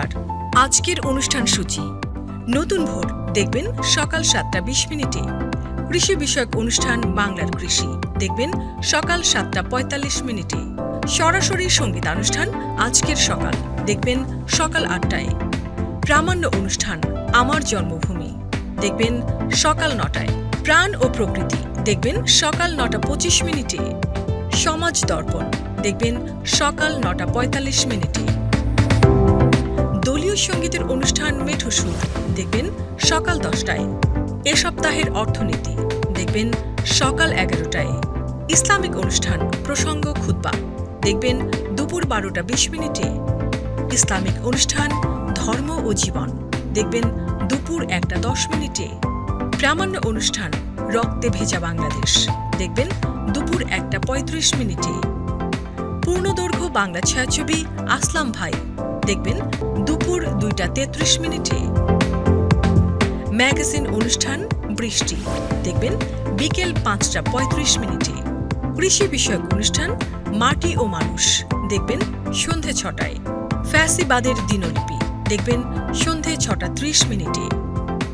শনিবার আজকের অনুষ্ঠান সূচি। নতুন ভোর দেখবেন সকাল সাতটা বিশ মিনিটে। কৃষি বিষয়ক অনুষ্ঠান বাংলার কৃষি। দেখবেন সকাল সাতটা পঁয়তাল্লিশ মিনিটে। সরাসরি সঙ্গীতানুষ্ঠান আজকের সকাল। দেখবেন সকাল আটটায়। প্রামাণ্য অনুষ্ঠান, আমার জন্মভূমি। দেখবেন সকাল নটায়। প্রাণ ও প্রকৃতি। দেখবেন সকাল নটা পঁচিশ মিনিটে। সমাজ দর্পণ। দেখবেন সকাল নটা পঁয়তাল্লিশ মিনিটে। সঙ্গীতের অনুষ্ঠান মেঠো সুর। দেখবেন সকাল দশটায়। এ সপ্তাহের অর্থনীতি। দেখবেন সকাল এগারোটায়। ইসলামিক অনুষ্ঠান, প্রসঙ্গ খুতবা। দেখবেন দুপুর বারোটা বিশ মিনিটে। ইসলামিক অনুষ্ঠান, ধর্ম ও জীবন। দেখবেন দুপুর একটা দশ মিনিটে। প্রামাণ্য অনুষ্ঠান, রক্তে ভেজা বাংলাদেশ। দেখবেন দুপুর একটা পঁয়ত্রিশ মিনিটে। পূর্ণদৈর্ঘ্য বাংলা ছায়াছবি, আসলাম ভাই। দেখবেন দুপুর দুইটা তেত্রিশ মিনিটে। ম্যাগাজিন অনুষ্ঠান বৃষ্টি, দেখবেন বিকেল পাঁচটা পঁয়ত্রিশ মিনিটে। কৃষি বিষয়ক অনুষ্ঠান, মাটি ও মানুষ, দেখবেন সন্ধে ছটায়। ফ্যাসিবাদের দিনলিপি, দেখবেন সন্ধে ছটা ত্রিশ মিনিটে।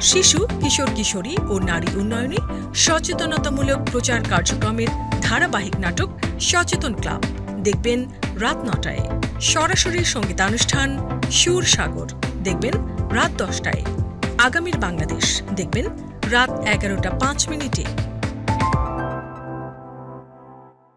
শিশু, কিশোর, কিশোরী ও নারী উন্নয়নে সচেতনতামূলক প্রচার কার্যক্রমের ধারাবাহিক নাটক সচেতন ক্লাব, দেখবেন রাত নটায়। সরাসরি সঙ্গীতানুষ্ঠান সুর সাগর। দেখবেন রাত দশটায়। আগামীর বাংলাদেশ। দেখবেন রাত এগারোটা পাঁচ মিনিটে।